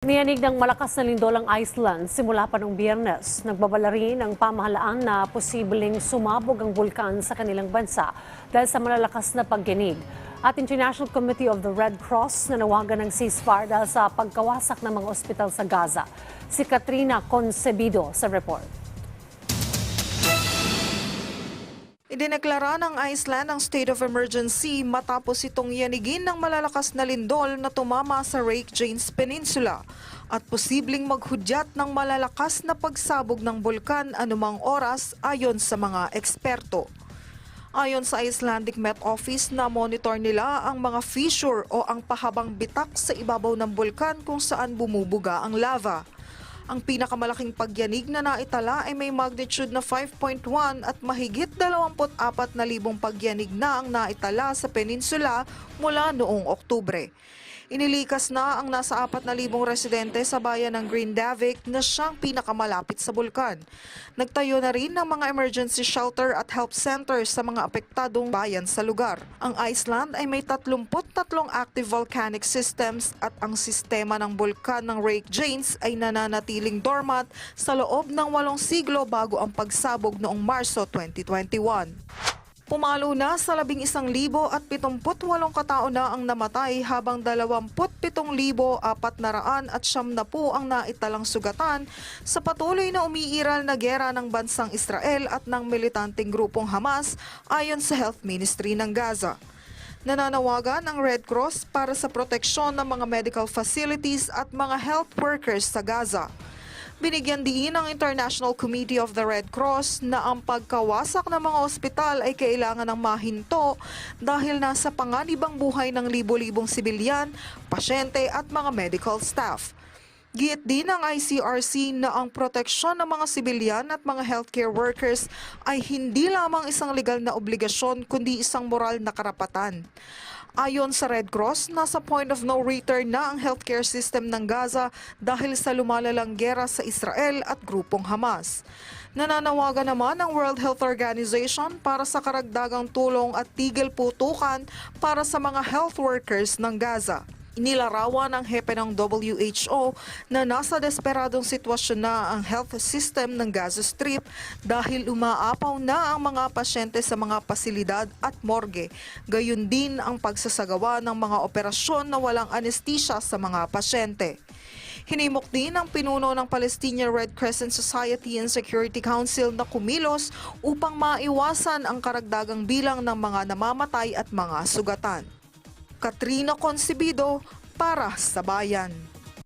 Niyanig ng malakas na lindol ang Iceland simula pa noong biyernes. Nagbabala rin ang pamahalaan na posibleng sumabog ang bulkan sa kanilang bansa dahil sa malalakas na pagginig. At International Committee of the Red Cross nanawagan ng ceasefire dahil sa pagkawasak ng mga ospital sa Gaza. Si Katrina Concebido sa report. Idineklara ng Iceland ang state of emergency matapos itong yanigin ng malalakas na lindol na tumama sa Reykjanes Peninsula at posibleng maghudyat ng malalakas na pagsabog ng bulkan anumang oras ayon sa mga eksperto. Ayon sa Icelandic Met Office na monitor nila ang mga fissure o ang pahabang bitak sa ibabaw ng bulkan kung saan bumubuga ang lava. Ang pinakamalaking pagyanig na naitala ay may magnitude na 5.1 at mahigit 24,000 pagyanig na ang naitala sa peninsula mula noong Oktubre. Inilikas na ang nasa 4,000 residente sa bayan ng Grindavik na siyang pinakamalapit sa bulkan. Nagtayo na rin ng mga emergency shelter at help centers sa mga apektadong bayan sa lugar. Ang Iceland ay may 33 active volcanic systems at ang sistema ng bulkan ng Reykjanes ay nananatiling dormant sa loob ng walong siglo bago ang pagsabog noong Marso 2021. Pumalo na sa 11,078 katao na ang namatay habang 27,400 at siyam na po ang naitalang sugatan sa patuloy na umiiral na gera ng bansang Israel at ng militanteng grupong Hamas ayon sa Health Ministry ng Gaza. Nananawagan ang Red Cross para sa proteksyon ng mga medical facilities at mga health workers sa Gaza. Binigyan diin ng International Committee of the Red Cross na ang pagkawasak ng mga ospital ay kailangan ng mahinto dahil nasa panganibang buhay ng libo-libong sibilyan, pasyente at mga medical staff. Giit din ng ICRC na ang proteksyon ng mga sibilyan at mga healthcare workers ay hindi lamang isang legal na obligasyon kundi isang moral na karapatan. Ayon sa Red Cross, nasa point of no return na ang healthcare system ng Gaza dahil sa lumalalang gera sa Israel at grupong Hamas. Nananawagan naman ang World Health Organization para sa karagdagang tulong at tigil putukan para sa mga health workers ng Gaza. Inilarawan ng hepe ng WHO na nasa desperadong sitwasyon na ang health system ng Gaza Strip dahil umaapaw na ang mga pasyente sa mga pasilidad at morgue. Gayun din ang pagsasagawa ng mga operasyon na walang anesthesia sa mga pasyente. Hinimok din ang pinuno ng Palestinian Red Crescent Society and Security Council na kumilos upang maiwasan ang karagdagang bilang ng mga namamatay at mga sugatan. Katrina Concebido para sa Bayan.